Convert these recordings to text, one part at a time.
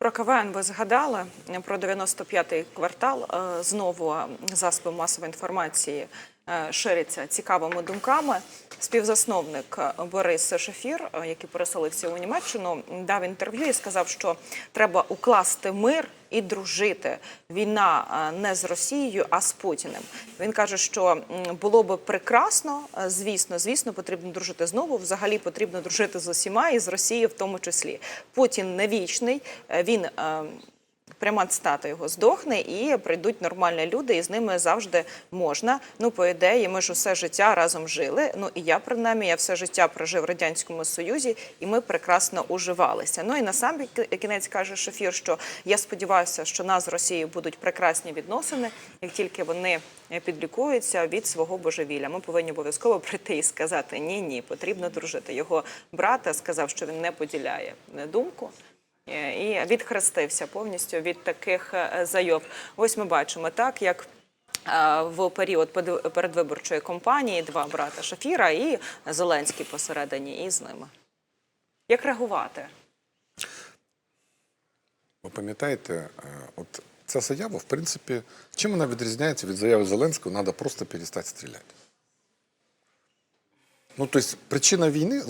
Про КВН ви згадали про 95-й квартал. Е, Знову засоби масової інформації е, ширяться цікавими думками. Співзасновник е, Борис Шефір, е, який переселився у Німеччину, дав інтерв'ю і сказав, що треба укласти мир і дружити. Війна не з Росією, а з Путіним. Він каже, що було би прекрасно, звісно, звісно, потрібно дружити знову. Взагалі потрібно дружити з усіма і з Росією в тому числі. Путін не вічний. Він пряма цитата його здохне, і прийдуть нормальні люди, і з ними завжди можна. Ну, по ідеї, ми ж усе життя разом жили. Ну і я принаймні, я все життя прожив в радянському союзі, і ми прекрасно уживалися. Ну і на сам кінець каже Шефір, що я сподіваюся, що нас з Росією будуть прекрасні відносини, як тільки вони е, підлікуються від свого божевілля. Ми повинні обов'язково прийти і сказати ні, ні, потрібно дружити. Його брата сказав, що він не поділяє е, думку. Е, і відхрестився повністю від таких е, зайов. Ось ми бачимо так, як е, в період передвиборчої кампанії два брата Шафіра і Зеленський посередині і з ними. Як реагувати? Ви пам'ятаєте, от ця заява, в принципі, чим вона відрізняється від заяви Зеленського, треба просто перестати стріляти. Ну, тобто, причина війни,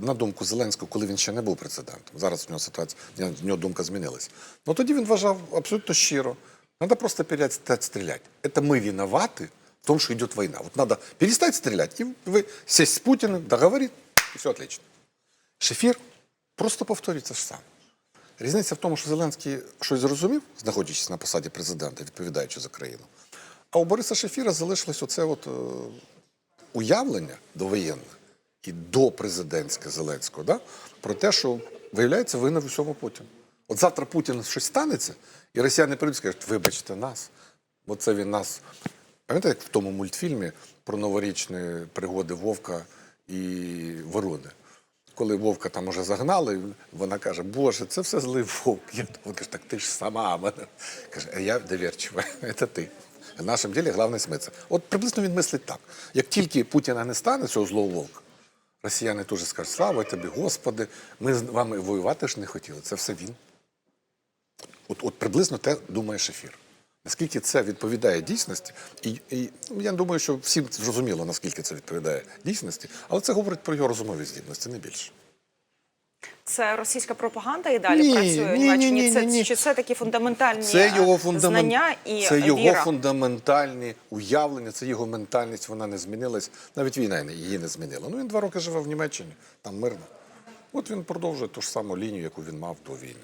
на думку Зеленського, коли він ще не був президентом, зараз в нього ситуація, в нього думка змінилась. Ну тоді він вважав абсолютно щиро. Треба просто перестати стріляти. Це ми винуваті в тому, що йде війна. От треба перестати стріляти, і ви сесть з Путіним, договорити, і все отлично. Шефір просто повторює це ж саме. Різниця в тому, що Зеленський щось зрозумів, знаходячись на посаді президента, відповідаючи за країну. А у Бориса Шефіра залишилось оце от, уявлення довоєнне і до президентське Зеленського, да? про те, що виявляється вина в усьому Путін. От завтра Путін щось станеться, і росіяни прийдуть і скажуть, вибачте нас. Бо це він нас. Пам'ятаєте, як в тому мультфільмі про новорічні пригоди Вовка і Ворони? Коли Вовка там уже загнали, вона каже, Боже, це все злий вовк. Я думаю, каже, так ти ж сама мене. Каже, а я довірчива, це ти. В нашому ділі головне смиться. От приблизно він мислить так. Як тільки Путіна не стане, цього злого вовка, росіяни теж скажуть, слава тобі, Господи, ми з вами воювати ж не хотіли. Це все він. От, от приблизно те думає Шефір. Наскільки це відповідає дійсності, і, і ну, я думаю, що всім зрозуміло, наскільки це відповідає дійсності, але це говорить про його розумові здібності, не більше. Це російська пропаганда і далі Ні, працює ні, ні, ні, Це, ні. Чи це такі фундаментальні Це його, фундамент... знання і це його віра? фундаментальні уявлення, це його ментальність, вона не змінилась. Навіть війна не- її не змінила. Ну він два роки живе в Німеччині, там мирно. От він продовжує ту ж саму лінію, яку він мав до війни.